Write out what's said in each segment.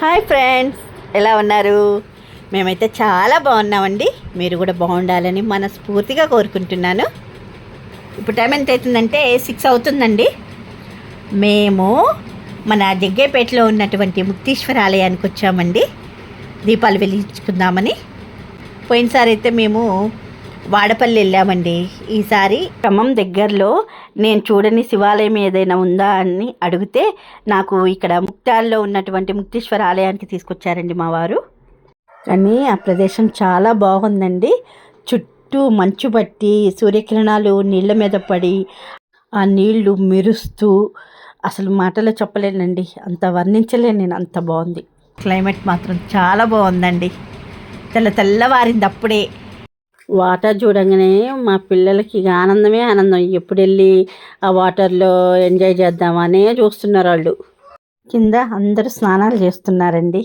Hi friends ఎలా ఉన్నారు? మేమైతే చాలా బాగున్నామండి. మీరు కూడా బాగుండాలని మనస్ఫూర్తిగా కోరుకుంటున్నాను. ఇప్పుడు టైం ఎంత అవుతుందంటే సిక్స్ అవుతుందండి. మేము మన జగ్గేపేటలో ఉన్నటువంటి ముక్తీశ్వర ఆలయానికి వచ్చామండి దీపాలు వెలిగించుకుందామని. పోయినసారి అయితే మేము వాడపల్లి వెళ్ళామండి. ఈసారి ఖమ్మం దగ్గరలో నేను చూడని శివాలయం ఏదైనా ఉందా అని అడిగితే నాకు ఇక్కడ ముక్తాల్లో ఉన్నటువంటి ముక్తేశ్వర ఆలయానికి తీసుకొచ్చారండి మా వారు. కానీ ఆ ప్రదేశం చాలా బాగుందండి. చుట్టూ మంచు పట్టి సూర్యకిరణాలు నీళ్ళ మీద పడి ఆ నీళ్ళు మెరుస్తూ అసలు మాటలో చెప్పలేనండి. అంత వర్ణించలేను నేను అంత బాగుంది. క్లైమేట్ మాత్రం చాలా బాగుందండి. తెల్ల తెల్లవారింది అప్పుడే. వాటర్ చూడంగానే మా పిల్లలకి ఆనందమే ఆనందం. ఎప్పుడు వెళ్ళి ఆ వాటర్లో ఎంజాయ్ చేద్దామనే చూస్తున్నారు వాళ్ళు. కింద అందరూ స్నానాలు చేస్తున్నారండి.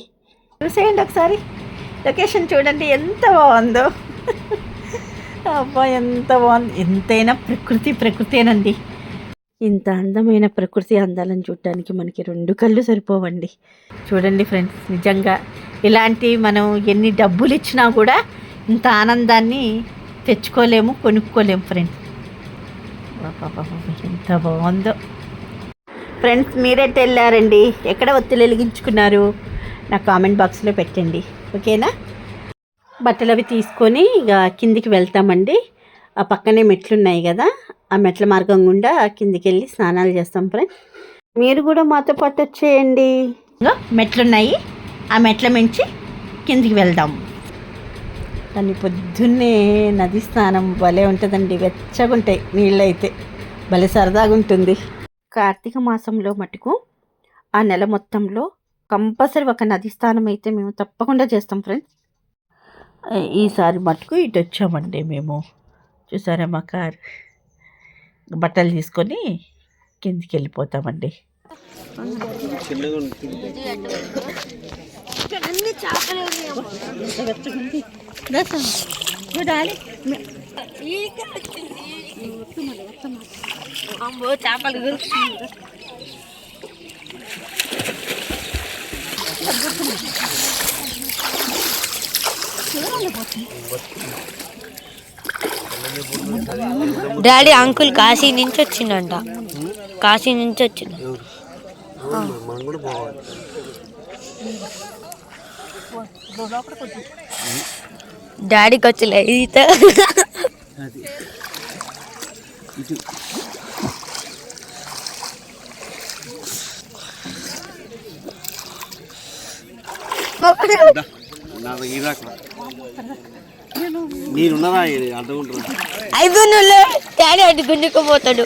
చూసేయండి ఒకసారి. లొకేషన్ చూడండి ఎంత బాగుందో. అబ్బా ఎంత బాగుంది. ఎంతైనా ప్రకృతి ప్రకృతేనండి. ఇంత అందమైన ప్రకృతి అందాలను చూడటానికి మనకి రెండు కళ్ళు సరిపోవండి. చూడండి ఫ్రెండ్స్ నిజంగా ఇలాంటి మనం ఎన్ని డబ్బులు ఇచ్చినా కూడా ఇంత ఆనందాన్ని తెచ్చుకోలేము కొనుక్కోలేము ఫ్రెండ్స్ ఎంత బాగుందో. ఫ్రెండ్స్ మీరెట్ వెళ్ళారండి? ఎక్కడ ఒత్తులు వెలిగించుకున్నారు? నా కామెంట్ బాక్స్లో పెట్టండి. ఓకేనా? బట్టలు అవి తీసుకొని ఇక కిందికి వెళ్తామండి. ఆ పక్కనే మెట్లు ఉన్నాయి కదా ఆ మెట్ల మార్గం గుండా కిందికి వెళ్ళి స్నానాలు చేస్తాం ఫ్రెండ్స్ మీరు కూడా మాతో పాటు వచ్చేయండి. మెట్లున్నాయి. ఆ మెట్ల మించి కిందికి వెళ్దాం. కానీ పొద్దున్నే నది స్నానం భలే ఉంటుందండి వెచ్చగా ఉంటాయి భలే సరదాగా ఉంటుంది కార్తీక మాసంలో మటుకు ఆ నెల మొత్తంలో కంపల్సరీ ఒక నది స్నానం అయితే మేము తప్పకుండా చేస్తాం ఫ్రెండ్స్. ఈసారి మటుకు ఇటు వచ్చామండి మేము. చూసారా మా కార్? బట్టలు తీసుకొని కిందికి వెళ్ళిపోతామండి చేపలు డాడీ అంకుల్ కాశీ నుంచి వచ్చిందంట కాశీ నుంచి వచ్చిండు డాడీకి వచ్చలే ఈత. నేనున్నదా అడ్డుకుంటున్నా ఐదు నువ్వు డాడీ అటు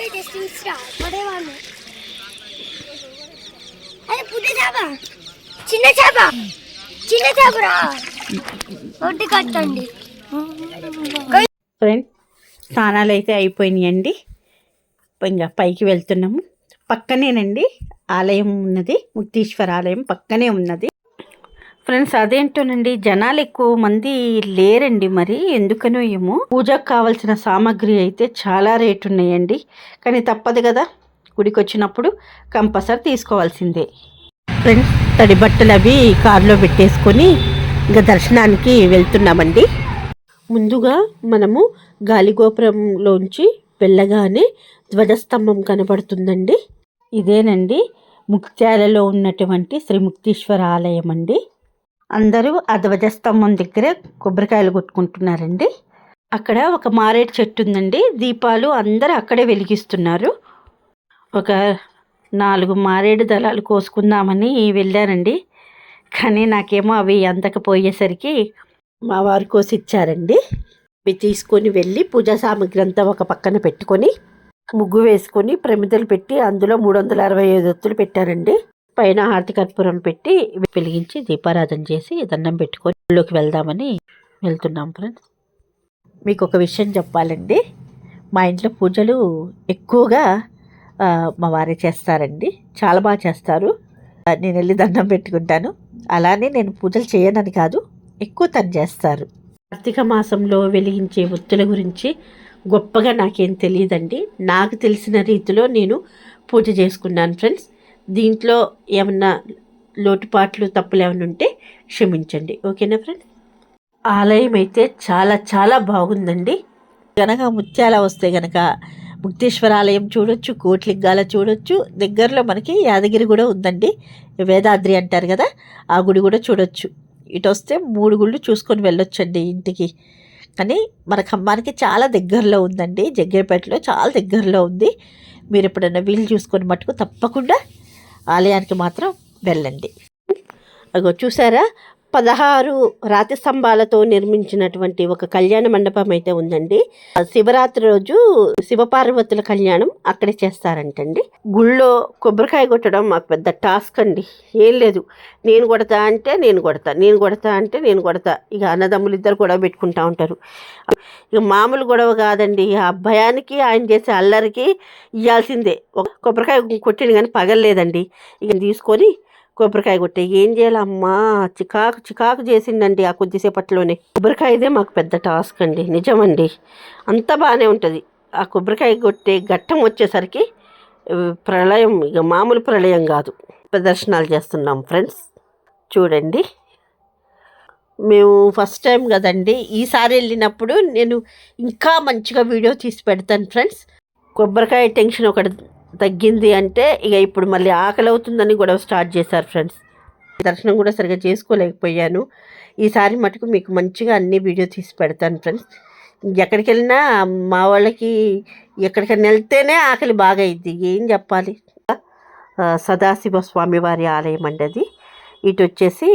నేనే పట్టుకుంటుంది అదేలి కొట్టి అదే పుట్ట చేప చిన్న చేప చిన్న చేపరా ఒడ్డు కట్టండి ఫ్రెండ్స్ స్నానాలు అయితే అయిపోయినాయండి. ఇంకా పైకి వెళ్తున్నాము. పక్కనేనండి. ఆలయం ఉన్నది. ముక్తీశ్వర ఆలయం పక్కనే ఉన్నది. ఫ్రెండ్స్ అదేంటోనండి జనాలు ఎక్కువ మంది లేరండి మరి ఎందుకనో ఏమో. పూజకు కావాల్సిన సామాగ్రి అయితే చాలా రేటు ఉన్నాయండి కానీ తప్పదు కదా గుడికి వచ్చినప్పుడు కంపల్సరీ తీసుకోవాల్సిందే. ఫ్రెండ్స్ తడి బట్టలు అవి కారులో పెట్టేసుకొని ఇంకా దర్శనానికి వెళ్తున్నామండి. ముందుగా మనము గాలిగోపురంలోంచి వెళ్ళగానే ధ్వజస్తంభం కనబడుతుందండి. ఇదేనండి ముక్త్యాలలో ఉన్నటువంటి శ్రీ ముక్తీశ్వర ఆలయం అండి అందరూ ఆ ధ్వజస్తంభం దగ్గర కొబ్బరికాయలు కొట్టుకుంటున్నారండి. అక్కడ ఒక మారేడు చెట్టు ఉందండి. దీపాలు అందరూ అక్కడే వెలిగిస్తున్నారు. ఒక నాలుగు మారేడు దళాలు కోసుకుందామని వెళ్ళానండి కానీ నాకేమో అవి అందకపోయేసరికి మా వారు కోసి ఇచ్చారండి అవి తీసుకొని వెళ్ళి పూజా సామాగ్రి అంతా ఒక పక్కన పెట్టుకొని ముగ్గు వేసుకొని ప్రమిదలు పెట్టి అందులో మూడు వందల అరవై ఐదు ఒత్తులు పెట్టారండి. పైన హారతి కర్పూరం పెట్టి వెలిగించి దీపారాధన చేసి దండం పెట్టుకొని ఊళ్ళోకి వెళ్దామని వెళ్తున్నాం ఫ్రెండ్స్. మీకు ఒక విషయం చెప్పాలండి. మా ఇంట్లో పూజలు ఎక్కువగా మా వారే చేస్తారండి. చాలా బాగా చేస్తారు. నేను వెళ్ళి దండం పెట్టుకుంటాను. అలానే నేను పూజలు చేయనని కాదు ఎక్కువ తను చేస్తారు. కార్తీక మాసంలో వెలిగించే వృత్తుల గురించి గొప్పగా నాకేం తెలియదండి. నాకు తెలిసిన రీతిలో నేను పూజ చేసుకున్నాను ఫ్రెండ్స్. దీంట్లో ఏమన్నా లోటుపాట్లు తప్పులు ఏమైనా ఉంటే క్షమించండి. ఓకేనా ఫ్రెండ్? ఆలయం అయితే చాలా చాలా బాగుందండి. గనక ముత్యాల వస్తే గనక ముక్తేశ్వర ఆలయం చూడొచ్చు కోట్లింగాల చూడొచ్చు. దగ్గరలో మనకి యాదగిరి కూడా ఉందండి. వేదాద్రి అంటారు కదా ఆ గుడి కూడా చూడొచ్చు. ఇటు వస్తే మూడు గుళ్ళు చూసుకొని వెళ్ళొచ్చండి ఇంటికి. కానీ మన ఖమ్మానికి చాలా దగ్గరలో ఉందండి. జగ్గేపేటలో చాలా దగ్గరలో ఉంది. మీరు ఎప్పుడైనా వీలు చూసుకొని మటుకు తప్పకుండా ఆలయానికి మాత్రం వెళ్ళండి. అగో చూసారా? పదహారు రాతి స్తంభాలతో నిర్మించినటువంటి ఒక కళ్యాణ మండపం అయితే ఉందండి. శివరాత్రి రోజు శివపార్వతుల కళ్యాణం అక్కడే చేస్తారంటండి. గుళ్ళో కొబ్బరికాయ కొట్టడం మాకు పెద్ద టాస్క్ అండి. ఏం లేదు. నేను కొడతా అంటే నేను కొడతా నేను కొడతా అంటే నేను కొడతా. ఇక అన్నదమ్ములు ఇద్దరు గొడవ పెట్టుకుంటా ఉంటారు. ఇక మామూలు గొడవ కాదండి. ఆ భయానికి ఆయన చేసే అల్లరికి ఇవ్వాల్సిందే ఒక కొబ్బరికాయ కొట్టిన కానీ పగలలేదండి. ఇక తీసుకొని కొబ్బరికాయ కొట్టే. ఏం చేయాలమ్మా? చికాకు చికాకు చేసిందండి ఆ కొద్దిసేపట్లోనే. కొబ్బరికాయదే మాకు పెద్ద టాస్క్ అండి. నిజమండి. అంతా బాగానే ఉంటుంది. ఆ కొబ్బరికాయ కొట్టే ఘట్టం వచ్చేసరికి ప్రళయం ఇక మామూలు ప్రళయం కాదు. ప్రదర్శనలు చేస్తున్నాం ఫ్రెండ్స్. చూడండి. మేము ఫస్ట్ టైం కదండి. ఈసారి వెళ్ళినప్పుడు నేను ఇంకా మంచిగా వీడియో తీసి పెడతాను ఫ్రెండ్స్. కొబ్బరికాయ టెన్షన్ ఒకటి తగ్గింది అంటే ఇక ఇప్పుడు మళ్ళీ ఆకలి అవుతుందని గొడవ స్టార్ట్ చేశారు ఫ్రెండ్స్. దర్శనం కూడా సరిగా చేసుకోలేకపోయాను. ఈసారి మటుకు మీకు మంచిగా అన్ని వీడియో తీసి పెడతాను ఫ్రెండ్స్. ఎక్కడికి వెళ్ళినా మా వాళ్ళకి ఎక్కడికైనా వెళ్తేనే ఆకలి బాగా అయింది ఏం చెప్పాలి? సదాశివ స్వామివారి ఆలయం అండి అది. ఇటు వచ్చేసి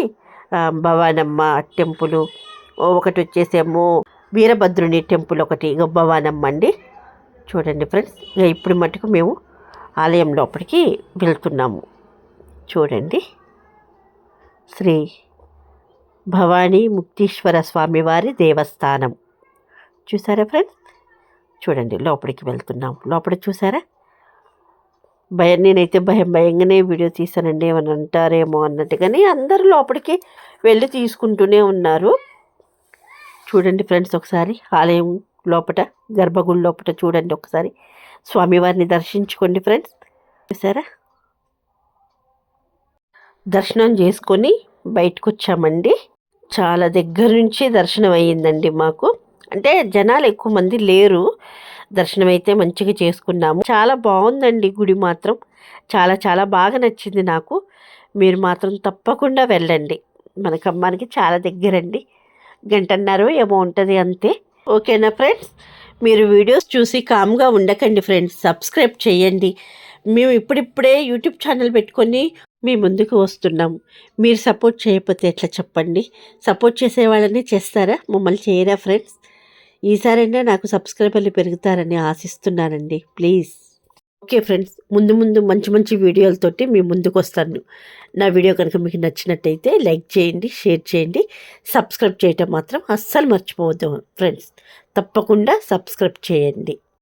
భవానమ్మ టెంపుల్. ఒకటి వచ్చేసేమో వీరభద్రుని టెంపుల్ ఒకటి. ఇక భవానమ్మ అండి. చూడండి ఫ్రెండ్స్. ఇక ఇప్పుడు మటుకు మేము ఆలయం లోపలికి వెళ్తున్నాము. చూడండి. శ్రీ భవానీ ముక్తీశ్వర స్వామివారి దేవస్థానం. చూసారా ఫ్రెండ్స్? చూడండి లోపలికి వెళ్తున్నాం లోపల చూసారా? భయం నేనైతే భయం భయంగానే వీడియో తీసానండి ఏమని అంటారేమో అన్నట్టుగానే అందరూ లోపలికి వెళ్ళి తీసుకుంటూనే ఉన్నారు. చూడండి ఫ్రెండ్స్ ఒకసారి ఆలయం లోపట గర్భగుడి లోపట చూడండి ఒకసారి. స్వామివారిని దర్శించుకోండి ఫ్రెండ్స్. చూసారా? దర్శనం చేసుకొని బయటకు వచ్చామండి చాలా దగ్గర నుంచి దర్శనం అయ్యిందండి మాకు. అంటే జనాలు ఎక్కువ మంది లేరు. దర్శనం అయితే మంచిగా చేసుకున్నాము. చాలా బాగుందండి గుడి మాత్రం. చాలా చాలా బాగా నచ్చింది నాకు. మీరు మాత్రం తప్పకుండా వెళ్ళండి. మన ఖమ్మానికి చాలా దగ్గరండి. గంటన్నర ఏమో ఉంటుంది అంతే. ఓకేనా ఫ్రెండ్స్? మీరు వీడియోస్ చూసి కామ్గా ఉండకండి ఫ్రెండ్స్. సబ్స్క్రైబ్ చేయండి. మేము ఇప్పుడిప్పుడే యూట్యూబ్ ఛానల్ పెట్టుకొని మీ ముందుకు వస్తున్నాం. మీరు సపోర్ట్ చేయకపోతే ఎట్లా చెప్పండి? సపోర్ట్ చేసే వాళ్ళని చేస్తారా? మమ్మల్ని చేయరా ఫ్రెండ్స్? ఈసారైనా నాకు సబ్స్క్రైబర్లు పెరుగుతారని ఆశిస్తున్నానండి. ప్లీజ్. ఓకే ఫ్రెండ్స్ ముందు ముందు మంచి మంచి వీడియోలతోటి మీ ముందుకు వస్తాను. నా వీడియో కనుక మీకు నచ్చినట్టయితే లైక్ చేయండి షేర్ చేయండి. సబ్స్క్రైబ్ చేయటం మాత్రం అస్సలు మర్చిపోవద్దు ఫ్రెండ్స్. తప్పకుండా సబ్స్క్రైబ్ చేయండి.